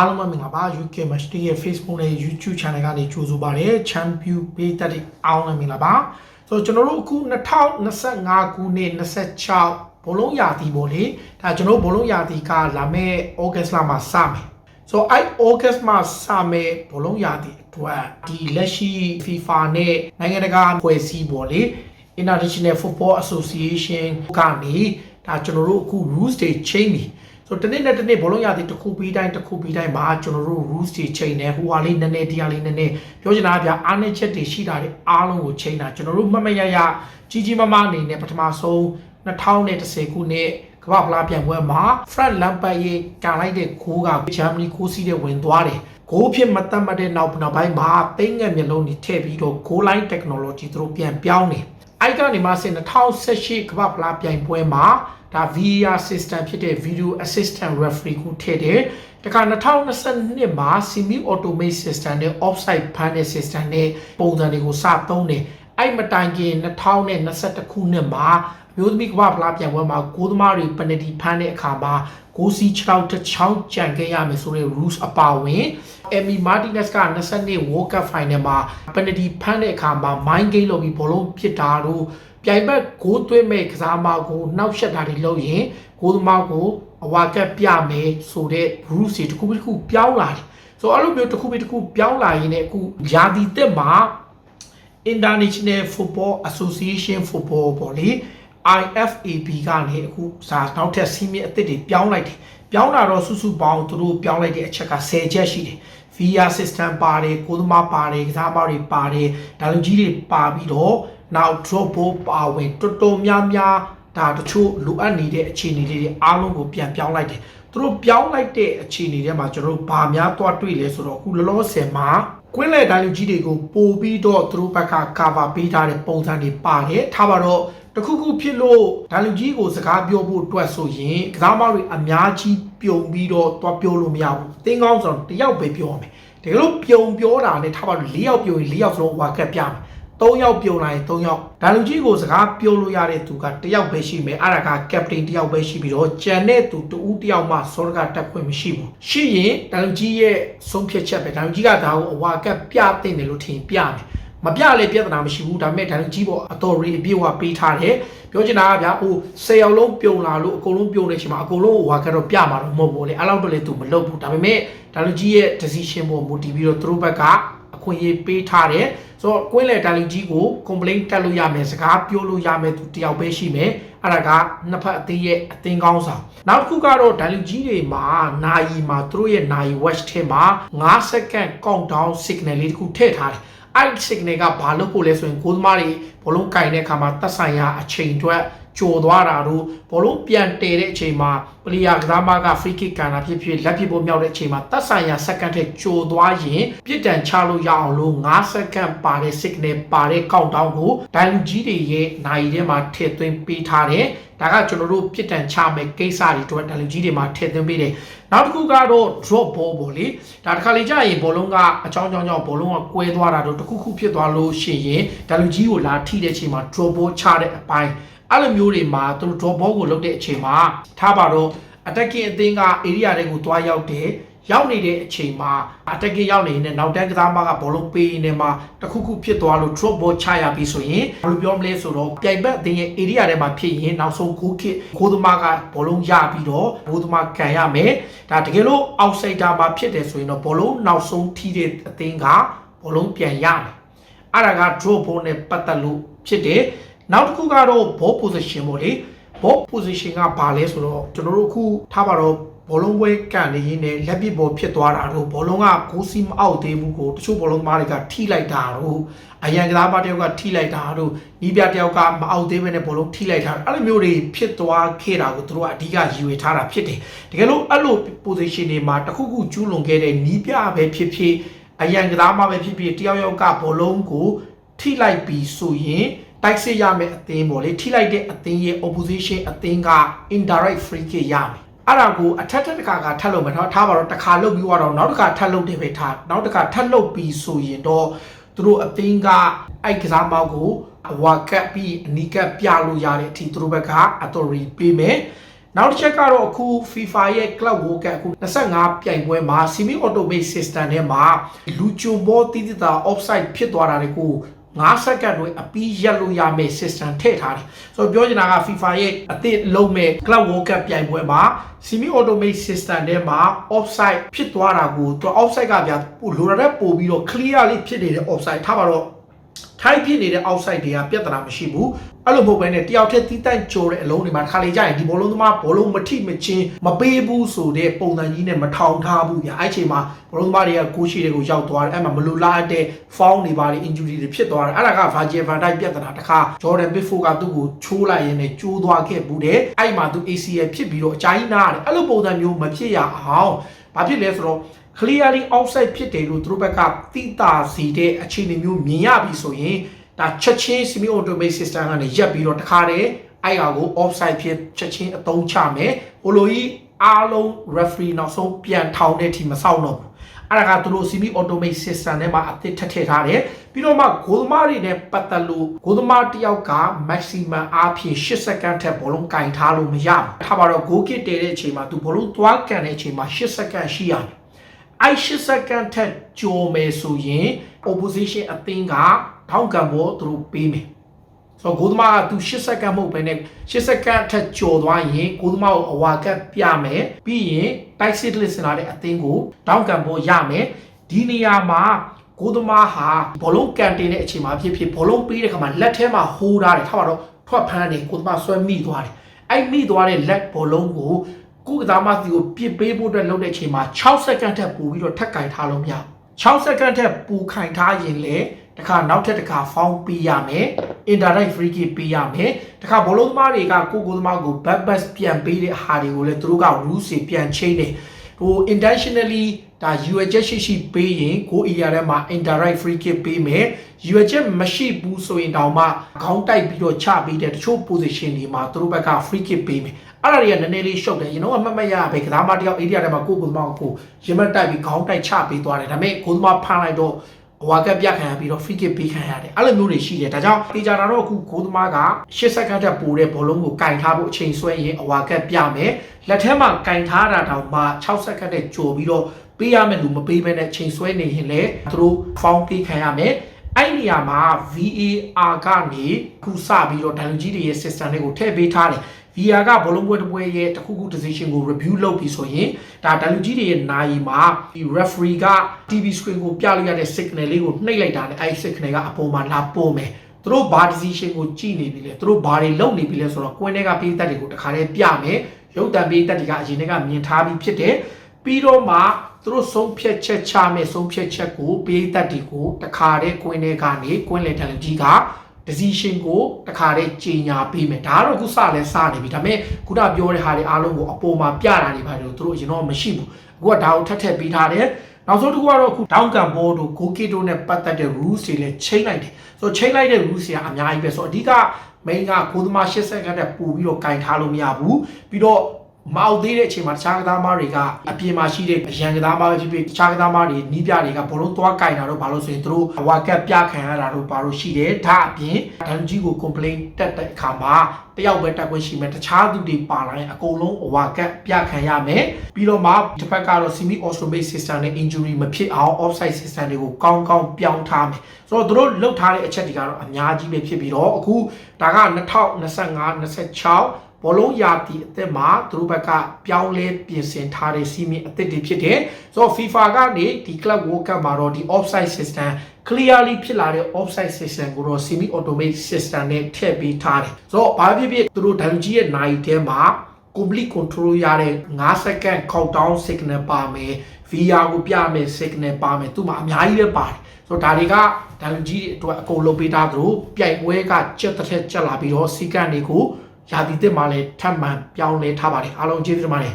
အားလုံးပဲမင်္ဂလာပါ UK Match Day ရဲ့ Facebook နဲ့ YouTube Channel ကနေကြိုဆိုပါရစေ Champion ပေးသက်တဲ့အားလုံးပဲမင်္ဂလာပါဆိုတော့ကျွန်တော်တို့အခု2025ခုနှစ်26ဘောလုံးရာသီပေါ့လေဒါကျွန်တော်တို့ဘောလုံးရာသီကလာမယ့် August လမှာစမယ်ဆိုတော့အဲ့ August မှာစမယ်ဘောလုံးရာသီအတွက်ဒီလက်ရှိ FIFA နဲ့နိုင်ငံတကာဖွဲ့စည်းပေါ့လေ International Football Association ကနေဒါကျွန်တော်တို့အခု rules တွေ change ပြီ ဆိုတော့တနေ့နဲ့တနေ့ဘောလုံးရသည်တစ်ခုပြီးတိုင်းတစ်ခုပြီးတိုင်းမှာကျွန်တော်တို့ rules တွေ change နေဟိုဟာလေးနည်းနည်းတရားလေးနည်းနည်းပြောချင်တာကဗျာအားနည်းချက်တွေရှိတာတွေအားလုံးကို change တာကျွန်တော်တို့မမရရကြီးကြီးမားမားအနေနဲ့ပထမဆုံး2010ခုနှစ်ကမ္ဘာဖလားပြိုင်ပွဲမှာ Fred Lampard ရဲ့ကန်လိုက်တဲ့ဂိုးကဂျာမနီကိုစီးတဲ့ဝင်သွားတယ်ဂိုးဖြစ်မတတ်မှတ်တဲ့နောက်နောက်ပိုင်းမှာသိငယ်မျက်လုံးတွေထည့်ပြီးတော့ goal line technology သူတို့ပြန်ပြောင်းတယ် အဲ့ကနေမှဆင်2018ကမ္ဘာဖလားပြိုင်ပွဲမှာဒါ VAR system ဖြစ်တဲ့ video assistant referee ကိုထည့်တယ်တခါ2022မှာ semi automate system နဲ့ offside ဖမ်းတဲ့ system နဲ့ပုံစံတွေကိုစသုံးတယ် အဲ့မတိုင်ခင်2021ခုနှစ်မှာမျိုးသမီးကမ္ဘာဖလားပြိုင်ပွဲမှာဂိုးသမားတွေ penalty ဖမ်းတဲ့အခါမှာဂိုးစီ6တစ်ချောင်းကြံခဲ့ရမယ်ဆိုတဲ့ rules အပါအဝင် Emi Martinez က22 World Cup Final မှာ penalty ဖမ်းတဲ့အခါမှာ mind game လုပ်ပြီးဘောလုံးပစ်တာတို့ပြိုင်ဘက်ဂိုးသွင်းမဲ့ကစားမကိုနှောက်ယှက်တာတွေလုပ်ရင်ဂိုးသမားကိုအဝါကက်ပြမယ်ဆိုတဲ့ rules တွေတစ်ခုတစ်ခုပြောင်းလာတယ်ဆိုတော့အဲ့လိုမျိုးတစ်ခုတစ်ခုပြောင်းလာရင်လည်းအခုယာတီတက်မှာ International Football Association Football ပေါ့လေ IFAB ကနေအခုစာနောက်ထပ်စီးမင်းအသစ်တွေပြောင်းလိုက်တယ်ပြောင်းလာတော့စုစုပေါင်းသူတို့ပြောင်းလိုက်တဲ့အချက်က10ချက်ရှိတယ် VR system ပါတယ်ကိုသမားပါတယ်ကစားပါတွေပါတယ်ဒါလူကြီးတွေပါပြီးတော့နောက် drop ball ပါဝင်တော်တော်များများဒါတချို့လိုအပ်နေတဲ့အခြေအနေလေးတွေအားလုံးကိုပြန်ပြောင်းလိုက်တယ်သူတို့ပြောင်းလိုက်တဲ့အခြေအနေတွေမှာကျွန်တော်တို့ဗာများသွားတွေ့လဲဆိုတော့အခုလောလောဆယ်မှာ ကွင်းလေဒိုင်လူကြီးတွေကိုပို့ပြီးတော့သူတို့ဘက်က cover ပေးထားတဲ့ပုံစံတွေပါတယ်ထားပါတော့တခုခုဖြစ်လို့ဒိုင်လူကြီးကိုစကားပြောဖို့အတွက်ဆိုရင်ကစားမတွေအများကြီးပြုံပြီးတော့သွားပြောလို့မရဘူးသင်းကောင်းဆိုတော့တယောက်ပဲပြောမယ်တကယ်လို့ပြုံပြောတာနဲ့ထားပါတော့၄ယောက်ပြုံရင်၄ယောက်စလုံးဝါကက်ပြမယ် ၃ယောက်ပြုံလာရင်၃ယောက်ဒါလူကြီးကိုစကားပြောလို့ရတဲ့သူကတယောက်ပဲရှိမယ်အဲ့ဒါကကပတိန်တယောက်ပဲရှိပြီးတော့ကြံတဲ့သူတူဦးတယောက်မှစောရကတက်ခွင့်မရှိဘူးရှိရင်ဒါလူကြီးရဲ့ဆုံးဖြတ်ချက်ပဲဒါလူကြီးကဒါကိုအဝါကက်ပြတဲ့တယ်လို့ထင်ပြမယ်မပြလဲပြဿနာမရှိဘူးဒါပေမဲ့ဒါလူကြီးပေါ်အတော်ရီအပြည့်ဝပေးထားတယ်ပြောချင်တာကဗျာဟို10ယောက်လုံးပြုံလာလို့အကုန်လုံးပြုံနေချိန်မှာအကုန်လုံးဟိုဟာကတော့ပြမှာတော့မဟုတ်ဘူးလေအဲ့လောက်တော့လေသူမလုပ်ဘူးဒါပေမဲ့ဒါလူကြီးရဲ့ decision ပေါ်မူတည်ပြီးတော့သူတို့ဘက်ကအခွင့်အရေးပေးထားတယ် ဆိုတော့ကွင်းလေတာလီကြီးကို complaint တက်လို့ရမယ်စကားပြောလို့ရမယ်သူတယောက်ပဲရှိမယ်အဲ့ဒါကနှစ်ဖက်အသေးရဲ့အသင်းကောင်းဆောင်နောက်တစ်ခုကတော့ဒိုင်လူကြီးတွေမှာနာယီမှာသူတို့ရဲ့နာယီ watch ထဲမှာ9 second countdown signal လေးတစ်ခုထည့်ထားတယ်အဲ့ signal ကဘာလို့ပို့လဲဆိုရင်ကိုသမားတွေဘောလုံးကင်တဲ့အခါမှာတက်ဆိုင်ရာအချိန်အတွက် ကြိုသွားတာတို့ဘောလုံးပြန်တည်တဲ့အချိန်မှာပလီယာကစားမက free kick ကန်တာဖြစ်ဖြစ်လက်ဖြစ်ဖို့မြောက်တဲ့အချိန်မှာတက်ဆိုင်ရာ second ထက်ကြိုသွားရင်ပြစ်ဒဏ်ချလို့ရအောင်လို့9 second ပါတဲ့ signal ပါတဲ့ countdown ကိုဒိုင်လူကြီးတွေရဲ့နိုင်ထဲမှာထည့်သွင်းပေးထားတယ်ဒါကကျွန်တော်တို့ပြစ်ဒဏ်ချမယ်ကိစ္စတွေတို့ဒိုင်လူကြီးတွေမှာထည့်သွင်းပေးတယ်နောက်တစ်ခုကတော့ drop ball ပေါ့လေဒါတစ်ခါလေကြာရင်ဘောလုံးကအချောင်းချောင်းချောင်းဘောလုံးကကွဲသွားတာတို့တစ်ခုခုဖြစ်သွားလို့ရှိရင်ဒိုင်လူကြီးကိုလာထိတဲ့အချိန်မှာ drop ball ချတဲ့အပိုင်း အဲ့လိုမျိုးတွေမှာသူတို့ drop ball ကိုလုပ်တဲ့အချိန်မှာထားပါတော့ attacking အသင်းက area တွေကိုတွားရောက်တယ်ရောက်နေတဲ့အချိန်မှာ attacking ရောက်နေရင်နောက်တန်းကစားမကဘောလုံးပေးနေမှာတခုခုဖြစ်သွားလို့ drop ball ချရပြီဆိုရင်ဘယ်လိုပြောမလဲဆိုတော့ပြိုင်ဘက်အသင်းရဲ့ area ထဲမှာဖြစ်ရင်နောက်ဆုံး goal kick ဂိုးသမားကဘောလုံးရပြီးတော့ဂိုးသမားကန်ရမယ်ဒါတကယ်လို့ outsider မှာဖြစ်တယ်ဆိုရင်တော့ဘောလုံးနောက်ဆုံးထိတဲ့အသင်းကဘောလုံးပြန်ရမယ်အဲ့ဒါက drop ball နဲ့ပတ်သက်လို့ဖြစ်တယ် နောက်တစ်ခုကတော့ ball position ပေါ့လေ ball position ကဘာလဲဆိုတော့ကျွန်တော်တို့အခုထားပါတော့ဘောလုံးပွဲကန်နေရင်းနဲ့လက်ပစ်ဘောဖြစ်သွားတာတို့ဘောလုံးကဂိုးစီမအောက်သေးဘူးကိုတချို့ဘောလုံးသမားတွေကထိလိုက်တာတို့အရန်ကစားမတယောက်ကထိလိုက်တာတို့ဤပြတယောက်ကမအောက်သေးဘဲနဲ့ဘောလုံးထိလိုက်တာအဲ့လိုမျိုးတွေဖြစ်သွားခဲ့တာကိုသူတို့ကအဓိကရည်ရွယ်ထားတာဖြစ်တယ်တကယ်လို့အဲ့လို position တွေမှာတစ်ခုခုကျူးလွန်ခဲ့တဲ့နီးပြပဲဖြစ်ဖြစ်အရန်ကစားမပဲဖြစ်ဖြစ်တယောက်ယောက်ကဘောလုံးကိုထိလိုက်ပြီးဆိုရင် တိုက်စစ်ရမယ်အသင်းပေါ့လေထိလိုက်တဲ့အသင်းရဲ့ opposition အသင်းက indirect free kick ရမယ်အဲ့ဒါကိုအထက်ထက်တစ်ခါကထပ်လုပ်မယ်နော်ထားပါတော့တစ်ခါလုပ်ပြီးတော့နောက်တစ်ခါထပ်လုပ်တယ်ပဲထားနောက်တစ်ခါထပ်လုပ်ပြီးဆိုရင်တော့သူတို့အသင်းကအဲ့ကစားမောက်ကိုအဝါကပ်ပြီးအနီးကပ်ပြလို့ရတဲ့အထိသူတို့ဘက်ကအတော်ရီပေးမယ်နောက်တစ်ချက်ကတော့အခု FIFA ရဲ့ Club World Cup အခု25ပြိုင်ပွဲမှာ semi automate system ထဲမှာလူကြုံဘောတိတိတာ offside ဖြစ်သွားတာတွေကို 9စက္ကန့်တွင်အပီးရက်လို့ရမယ့် system ထည့်ထားတယ်ဆိုတော့ပြောချင်တာက FIFA ရဲ့အသစ်လုံးမဲ့ Club World Cup ပြိုင်ပွဲမှာ semi automate system ထဲမှာ offside ဖြစ်သွားတာကိုသူ offside ကဗျာပိုလိုရတဲ့ပို့ပြီးတော့ clear လေးဖြစ်နေတဲ့ offside ထားပါတော့ ထိုင်းဖြစ်နေတဲ့ outside တွေကပြဿနာမရှိဘူးအဲ့လိုမဟုတ်ဘဲနဲ့တယောက်တည်းတီးတန့်ကြော်တဲ့အလုံးတွေမှာတစ်ခါလေကြာရင်ဒီဘောလုံးသမားဘောလုံးမထိမချင်းမပေးဘူးဆိုတဲ့ပုံစံကြီးနဲ့မထောင်ထားဘူးဗျအဲ့ချိန်မှာဘောလုံးသမားတွေကကိုရှိတွေကိုရောက်သွားတယ်အဲ့မှာမလူလားတဲ့ foul တွေပါလေ injury တွေဖြစ်သွားတယ်အဲ့ဒါက Virgil van Dijk ပြဿနာတစ်ခါ Jordan Pickford ကသူ့ကိုချိုးလိုက်ရင်းနဲ့ကျိုးသွားခဲ့ဘူးတဲ့အဲ့မှာသူ ACL ဖြစ်ပြီးတော့အကြိုင်းနားတယ်အဲ့လိုပုံစံမျိုးမဖြစ်ရအောင်ဘာဖြစ်လဲဆိုတော့ clearly outside ဖြစ်တယ်လို့သူတို့ဘက်ကသိတာစီတဲ့အခြေအနေမျိုးမြင်ရပြီဆိုရင်ဒါချက်ချင်း semi automate system ကနေရက်ပြီးတော့တခါတည်းအဲ့ဟာကို offside ဖြစ်ချက်ချင်းအသုံးချမယ်ဟိုလိုကြီးအားလုံး referee နောက်ဆုံးပြန်ထောင်တဲ့အထိမဆောက်တော့ဘူးအဲ့ဒါကသူတို့ semi automate system ထဲမှာအသစ်ထည့်ထည့်ထားတယ်ပြီးတော့မှဂိုးသမားတွေနဲ့ပတ်သက်လို့ဂိုးသမားတစ်ယောက်က maximum အားဖြင့်8စက္ကန့်ထက်ဘောလုံးကင်ထားလို့မရဘူးထားပါတော့ goal kick တည်တဲ့အချိန်မှာသူဘောလုံးသွားကန်တဲ့အချိန်မှာ8စက္ကန့်ရှိရတယ် အဲ့8စက္ကန့်ထက်ကျော်မယ်ဆိုရင် opposition အသင်းကထောက်ကံပေါ်သူတို့ပေးမယ်ဆိုတော့ဂိုးသမားကသူ8စက္ကန့်မဟုတ်ဘဲနဲ့8စက္ကန့်ထက်ကျော်သွားရင်ဂိုးသမားကိုအဝါကတ်ပြမယ်ပြီးရင်တိုက်စစ်လစ်စင်လာတဲ့အသင်းကိုထောက်ကံပေါ်ရမယ်ဒီနေရာမှာကိုသမားဟာဘောလုံးကန်တင်တဲ့အချိန်မှာဖြစ်ဖြစ်ဘောလုံးပေးတဲ့ခါမှာလက်ထဲမှာဟိုးထားတယ်ထားပါတော့ထွက်ဖမ်းတယ်ကိုသမားဆွဲမိသွားတယ်အဲ့မိသွားတဲ့လက်ဘောလုံးကို ကိုကစားမစီကိုပြစ်ပေးဖို့အတွက်လုပ်တဲ့အချိန်မှာ6စက္ကန့်ထက်ပိုပြီးတော့ထက်ကင်ထားလို့မရ6စက္ကန့်ထက်ပိုခိုင်ထားရင်လေတခါနောက်ထပ်တခါဖောင်းပေးရမယ် indirect free kick ပေးရမယ်တခါဘောလုံးသမားတွေကကိုကိုသမားကို back pass ပြန်ပေးတဲ့ဟာတွေကိုလည်းသူတို့က rules တွေပြန်ချိန်တယ် ဟို intentionally ဒါရွေချက်ရှိရှိပေးရင်ကို area ထဲမှာ indirect free kick ပေးမယ်ရွေချက်မရှိဘူးဆိုရင်တောင်မှခေါင်းတိုက်ပြီးတော့ချပေးတဲ့တချို့ position တွေမှာသူတို့ဘက်က free kick ပေးမယ်အဲ့ဒါတွေကနည်းနည်းလေးရှုပ်တယ်ကျွန်တော်ကမှတ်မှတ်ရပဲကစားမတယောက် area ထဲမှာကိုကိုသမားကိုရင်မတိုက်ပြီးခေါင်းတိုက်ချပေးသွားတယ်ဒါပေမဲ့ကိုသမားဖမ်းလိုက်တော့ ဟွာကပြခံရပြီးတော့ free kick ပေးခံရတယ်အဲ့လိုမျိုးတွေရှိတယ်ဒါကြောင့်တေချာတာတော့အခုဂိုးသမားက8စက္ကန့်တက်ပိုတဲ့ဘောလုံးကိုကင်ထားဖို့အချိန်ဆွဲရင်အဝါကပြမယ်လက်ထဲမှာကင်ထားတာတောင်မှ6စက္ကန့်တက်ကြော်ပြီးတော့ပေးရမယ်လူမပေးဘဲနဲ့ချိန်ဆွဲနေရင်လည်းသူတို့ foul ပေးခံရမယ်အဲ့နေရာမှာ VAR ကနေခုစပြီးတော့ဒိုင်လူကြီးတွေရဲ့ system တွေကိုထည့်ပေးထားတယ် VR ကဘောလုံးပွဲတစ်ပွဲရဲ့တစ်ခုခု decision ကို review လုပ်ပြီးဆိုရင်ဒါဒိုင်လူကြီးတွေရဲ့နာယီမှာဒီ referee က TV screen ကိုပြလို့ရတဲ့ signal လေးကိုနှိပ်လိုက်တာနဲ့အဲ့ဒီ signal ကအပေါ်မှာလာပို့မယ်သူတို့ဘာ decision ကိုကြည့်နေပြီလဲသူတို့ဘာတွေလုပ်နေပြီလဲဆိုတော့ကွင်းထဲကပေးသက်တွေကိုတခါတည်းပြမယ်ရုပ်တံပေးသက်တွေကအရင်ကမြင်ထားပြီးဖြစ်တယ်ပြီးတော့မှသူတို့ဆုံးဖြတ်ချက်ချမယ်ဆုံးဖြတ်ချက်ကိုပေးသက်တွေကိုတခါတည်းကွင်းထဲကနေကွင်းလေတန်လူကြီးက decision ကိုတခါတည်းကြီးညာပေးမယ်ဒါကတော့ခုစလဲစနေပြီဒါပေမဲ့ခုနပြောတဲ့ဟာတွေအားလုံးကိုအပေါ်မှာပြတာတွေပါတယ်သူတို့အရင်တော့မရှိဘူးအခုကဒါကိုထပ်ထပ်ပေးထားတယ်နောက်ဆုံးတစ်ခုကတော့အခုတောင်းကန်ဘောတို့ဂိုကီတိုနဲ့ပတ်သက်တဲ့ rules တွေလည်းချိန်လိုက်တယ်ဆိုတော့ချိန်လိုက်တဲ့ rules တွေကအများကြီးပဲဆိုတော့အဓိက main ကကိုသမား80စက္ကန့်နဲ့ပို့ပြီးတော့ကင်ထားလို့မရဘူးပြီးတော့ မအောင်သေးတဲ့အချိန်မှာတခြားကစားမားတွေကအပြင်မှာရှိတဲ့အရန်ကစားမားပဲဖြစ်ဖြစ်တခြားကစားမားတွေနီးပြတွေကဘလုံးသွားကင်တာတော့ဘာလို့ဆိုရင်သူတို့ဝါကက်ပြခံရတာတော့ဘာလို့ရှိတယ်ဒါအပြင်ဒန်ကြီးကို complain တက်တဲ့အခါမှာတယောက်ပဲတက်ခွင့်ရှိမယ်တခြားသူတွေပါလာရင်အကုန်လုံးဝါကက်ပြခံရမယ်ပြီးတော့မှတစ်ဖက်ကတော့ semi automate system နဲ့ injury မဖြစ်အောင် offside system တွေကိုကောင်းကောင်းပြောင်းထားမယ်ဆိုတော့သူတို့လုတ်ထားတဲ့အချက်တွေကတော့အများကြီးပဲဖြစ်ပြီးတော့အခုဒါက2025 26 ဘောလုံးရာတီအသစ်မှာသူတို့ဘက်ကပြောင်းလဲပြင်ဆင်ထားတဲ့စီမီအသစ်တွေဖြစ်တယ်။ဆိုတော့ FIFA ကနေဒီ Club World Cup မှာတော့ဒီ offside system clearly ဖြစ်လာတဲ့ offside system ကိုတော့ semi automate system နဲ့ထည့်ပေးထားတယ်။ဆိုတော့ဘာဖြစ်ဖြစ်သူတို့ဒိုင်ကြီးရဲ့နိုင်ထဲမှာ complete control ရတဲ့9 second countdown signal ပါမယ် VR ကိုပြမယ် signal ပါမယ်သူ့မှာအများကြီးပဲပါတယ်ဆိုတော့ဒါတွေကဒိုင်ကြီးတွေအတွက်အကုန်လုပ်ပေးထားသလိုပြိုင်ပွဲကကြက်တစ်ထက်ကြက်လာပြီးတော့စီကံတွေကို ရာသီသစ်မှာလည်းထပ်မံပြောင်းလဲထားပါတယ်အားလုံးကျေးဇူးတင်ပါတယ်